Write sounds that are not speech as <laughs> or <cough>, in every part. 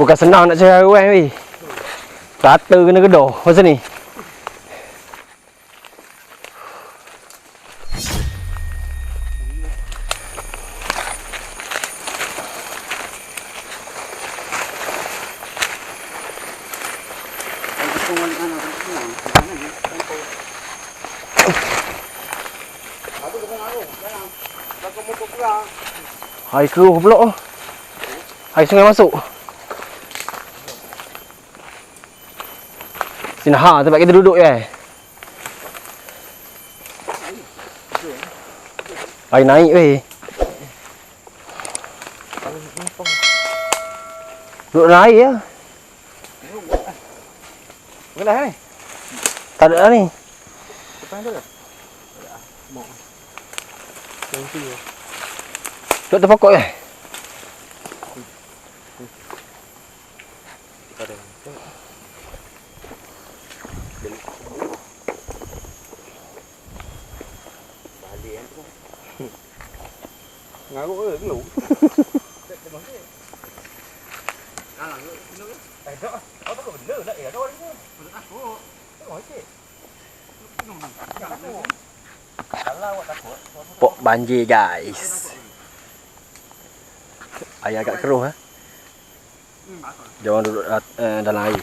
Bukan senang nak cari kawan weh. Rata kena gedor cứ ni. lỗ, keruh pula. Hai sungai masuk. Sini ha tempat kita duduk je. Air naik weh. Duduk dalam air ya. Kelah ni. Tak ada lah ni. Depan tu ke? Duduk atas pokok je. Ngaruk ke gelu? Pok banjir guys. Air agak keruh eh. Jangan duduk eh, dalam air.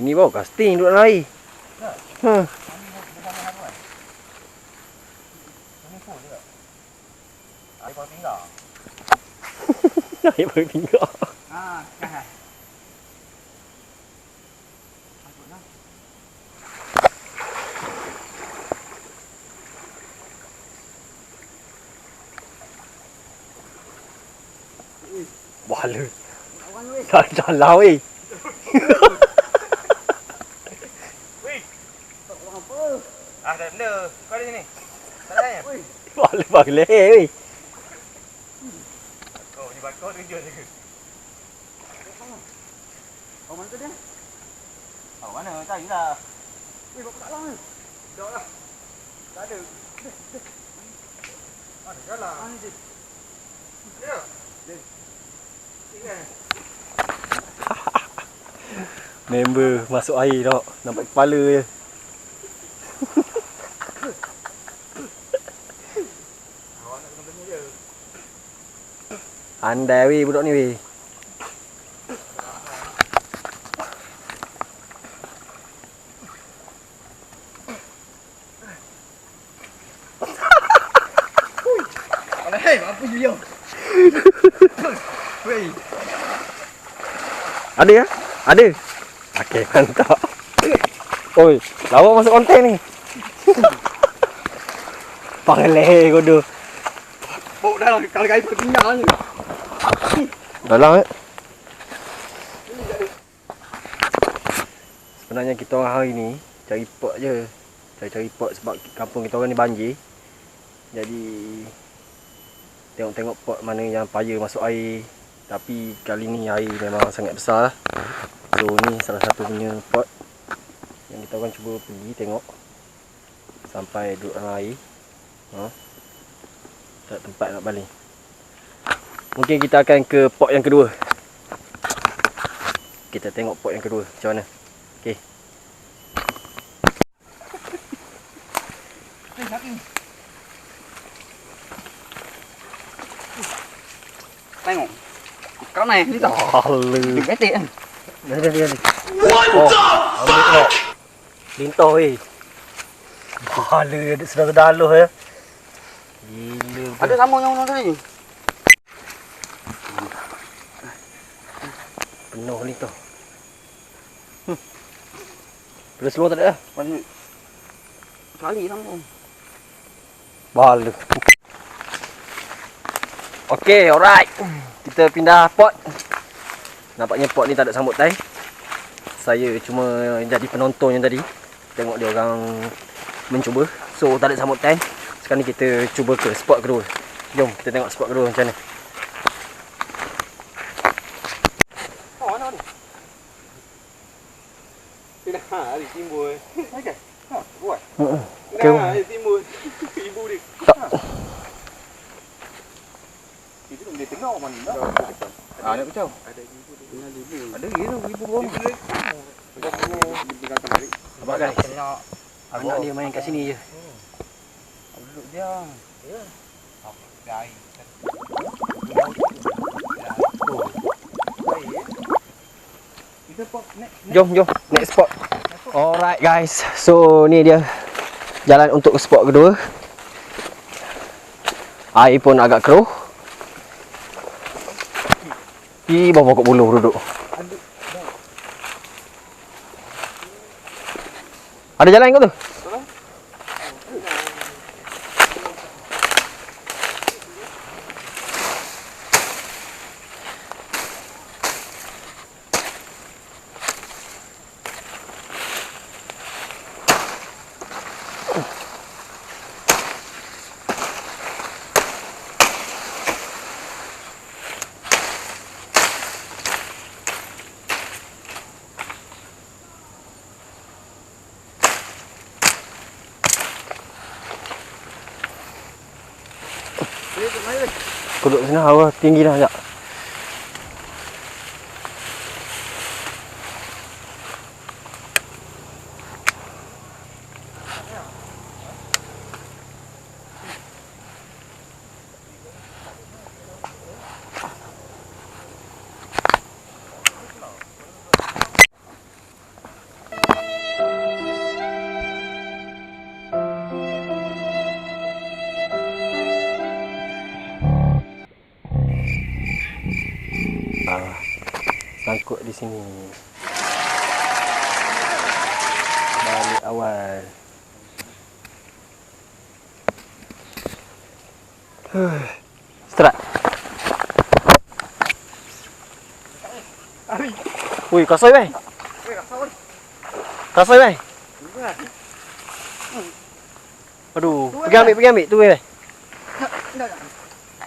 Ini bau casting duduk dalam air. Ha. <laughs> Air baru tinggal. Ah, kah. Bala. <laughs> Tak jalan weh. Ah, dah benda. Kau ada sini. Tak ada? Bala bala weh. Jual je. Oh, mana tu dia? Oh, mana? Cari lah. Weh, bapak tak ni. Dah lah. Tak ada. Ada jalan. Mana dia? Ya. Dia. Tinggal. Member masuk air tau. Nampak kepala je. Awak nak kena tanya je. Andai weh budak ni weh. Ada ya? Ada. Okey, mantap. Oi, lawak masuk konten ni. Pangaleh kau tu. Bok dah lah. Kalau tinggal je. Dalam eh. Sebenarnya kita orang hari ni cari pot je. Cari-cari pot sebab kampung kita orang ni banjir. Jadi tengok-tengok pot mana yang payah masuk air. Tapi kali ni air memang sangat besar. So ni salah satu punya pot yang kita orang cuba pergi tengok sampai duduk dalam air. Ha. Tak tempat nak baling. Mungkin kita akan ke pot yang kedua. Kita tengok pot yang kedua macam mana. Okey. Tengok. Kau naik ni tak? Hala. Dia ketik kan? Dah dah dah. What oh, the fuck? Lintah weh. Hala ada sedar-sedar aloh ya. Gila. Ada sama yang orang tadi. Lintah. Hmm. Pada seluar tak ada dah. Banyak. Kali sama. Bala. Okey, alright. Kita pindah pot. Nampaknya pot ni tak ada sambut tai. Saya cuma jadi penonton yang tadi. Tengok dia orang mencuba. So, tak ada sambut tai. Sekarang ni kita cuba ke spot kedua. Jom kita tengok spot kedua macam mana. Oh, mana ni? Tidak hari timbul. Okey. Ha, buat. Hmm. Tidak hari timbul. Ibu dia. Tak. Tengok mana Ah, nak kacau. Ada ibu. Ada ibu, ibu. Nampak guys. Anak dia main kat sini je. Duduk dia. Ya. Apa gai? Kita pop next. Jom, jom. Next spot. Alright guys. So ni dia jalan untuk ke spot kedua. Air pun agak keruh. Di bawah pokok buluh duduk. Ada jalan kau tu? Kau duduk sana hawa tinggi dah sekejap. Sini. Balik awal. Huh. Start. Ui, kasoi bai. Kasoi bai. Aduh, pergi ambil, pergi ambil. Tu bai.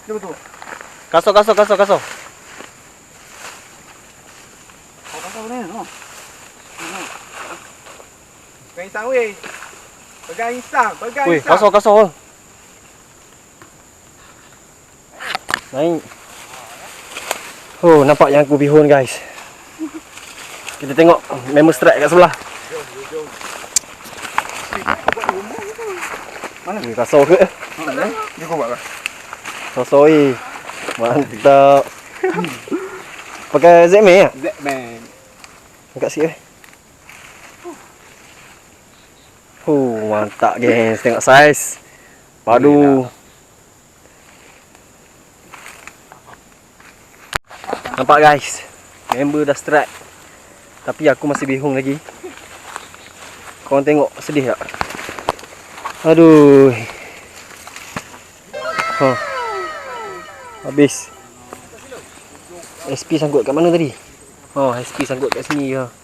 Tunggu tu. Kasau, kasau, kasau, kasau. Kau kata boleh no. Pegang insang weh. Pegang insang, pegang Wih, insang. kasau, kasau. Naik. Oh, nampak yang aku bihun guys. Kita tengok member strike kat sebelah. Mana? Wih, kasau ke? Mana? Dia kau buat apa? Kasau eh. Mantap. <laughs> Pakai Zme ya? Z-Man. Angkat sikit eh. Oh, mantap gengs. Tengok saiz. Padu. Nampak guys. Member dah strike. Tapi aku masih bingung lagi. Korang tengok sedih tak? Aduh. Ha. Habis. SP sangkut kat mana tadi? Oh, SP sangkut kat sini je.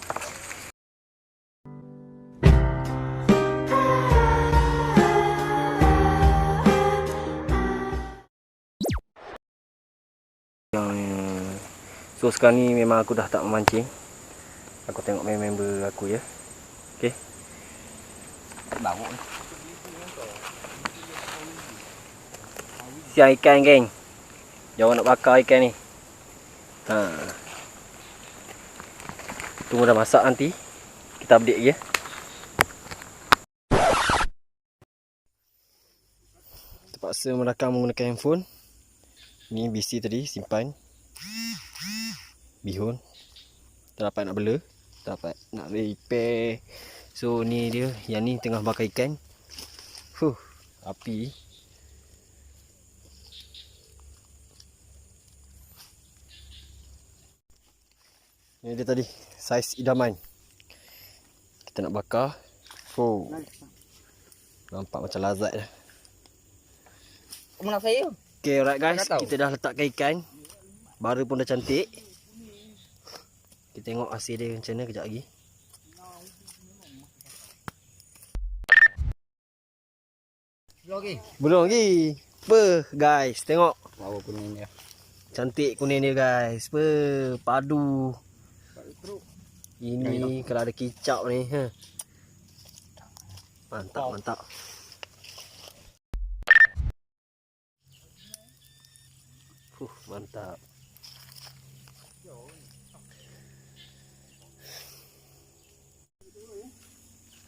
So sekarang ni memang aku dah tak memancing. Aku tengok member aku ya. Okey. Bau. Siang ikan geng. Jauh nak bakar ikan ni. Ha. Tunggu dah masak nanti. Kita update lagi ya. Terpaksa merakam menggunakan handphone. Ni BC tadi simpan. Bihun. Tak dapat nak bela. Tak dapat nak repair. So ni dia. Yang ni tengah bakar ikan. Huh. Api. Ni dia tadi saiz idaman. Kita nak bakar. Oh, nampak macam lazat dah. Kau nak saya? Okay, alright guys. Kita dah letakkan ikan. Bara pun dah cantik. Kita tengok hasil dia macam mana kejap lagi. Belum lagi. Apa guys, tengok. Bau kuning dia. Cantik kuning dia guys. Apa padu. Ini kalau ada kicap ni, ha. Mantap, mantap. Huh, mantap.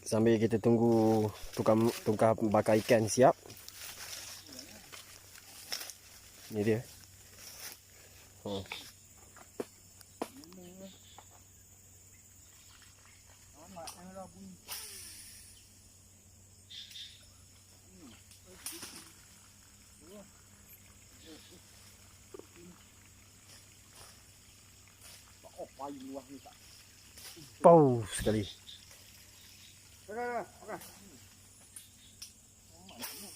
Sambil kita tunggu tukang tukang bakar ikan siap. Ni dia. Oh. Oh, Dah, dah, dah. Okey.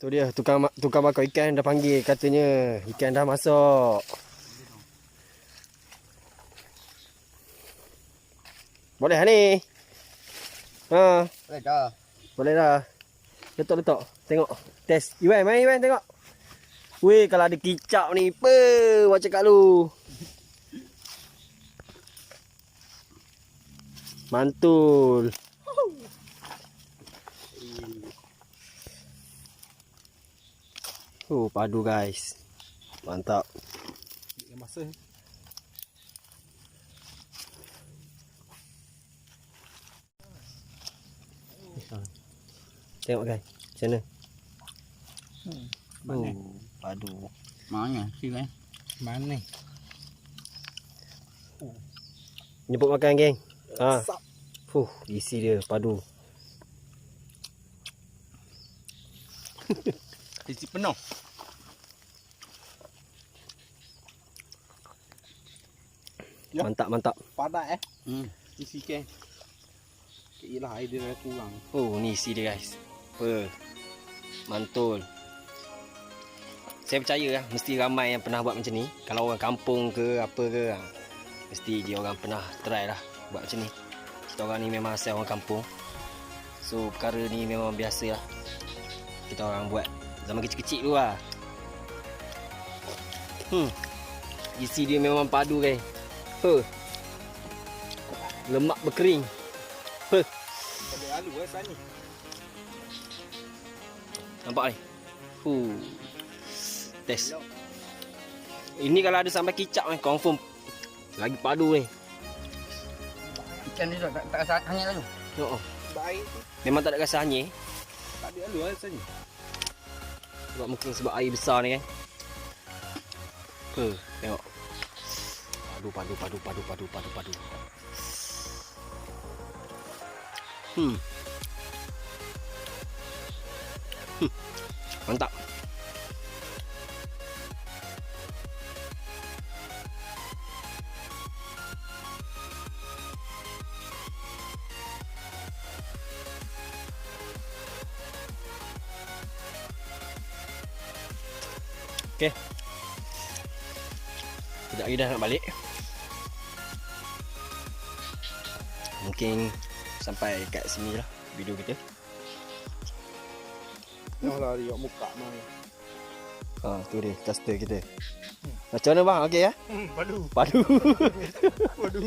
Tu dia tukang tukang bakar ikan dah panggil katanya ikan dah masuk. Boleh ni. Ha, Boleh dah. boleh dah. Letak letak. Tengok. Test. Iwan main Iwan tengok. Weh kalau ada kicap ni pe macam kat lu. Mantul. Oh, padu guys. Mantap. Masa Tengok guys. Macam mana? Hmm, Oh, padu. Mana sih kan? Mana? Jemput makan geng. Ha. Fuh, isi dia padu. <laughs> Isi penuh. Ya. Mantap mantap. Padat eh. Hmm. Isi ke. Ialah air dia kurang. Oh, ni isi dia guys. Apa? Mantul. Saya percaya lah, mesti ramai yang pernah buat macam ni. Kalau orang kampung ke apa ke, ha, mesti dia orang pernah try lah buat macam ni. Kita orang ni memang asal orang kampung. So, perkara ni memang biasa lah. Kita orang buat zaman kecil-kecil dulu lah. Hmm. Isi dia memang padu guys. Huh. Lemak berkering. Ada alu eh sana. Nampak ni? Huh. Test. Ini kalau ada sampai kicap ni confirm lagi padu ni. Ikan ni tak tak rasa hanya lalu. Oh, oh. Baik. Memang tak ada rasa hanyir Tak ada alu eh sana. sebab mungkin sebab air besar ni kan. Huh, tengok. Padu padu padu padu padu padu padu. Hmm. <laughs> Mantap. Okey. Sekejap lagi dah nak balik. Mungkin sampai kat sini lah video kita. Yang lah dia muka mana. Ha, tu dia caster kita. Macam mana bang? Okey ya? Hmm, padu. Padu. <laughs> Padu.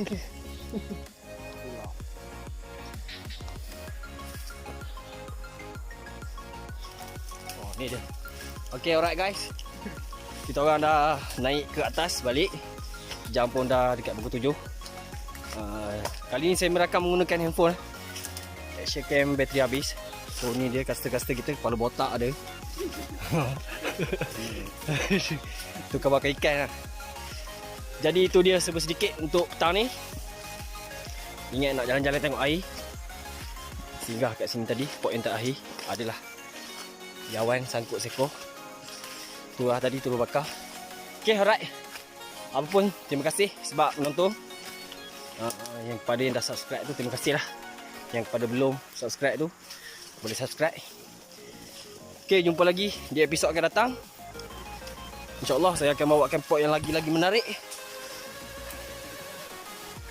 oh, ni dia. Okey, alright guys. Kita orang dah naik ke atas balik. Jam pun dah dekat pukul 7. Uh, kali ni saya merakam menggunakan handphone. Action cam bateri habis. So ni dia caster-caster kita kepala botak ada. <laughs> Tukar bakar ikan lah. Jadi itu dia serba sedikit untuk petang ni. Ingat nak jalan-jalan tengok air. Singgah kat sini tadi, spot yang terakhir adalah Yawan sangkut seko. Tu lah tadi turun bakar. Okay, alright. Apa pun, terima kasih sebab menonton. Uh, yang kepada yang dah subscribe tu, terima kasih lah. Yang kepada belum subscribe tu, boleh subscribe. Okay, jumpa lagi di episod akan datang. InsyaAllah saya akan bawakan pot yang lagi-lagi menarik.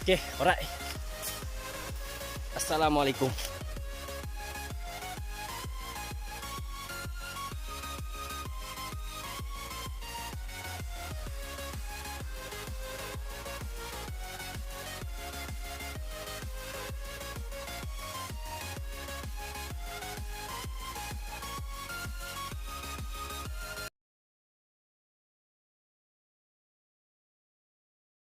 Okay, alright. Assalamualaikum.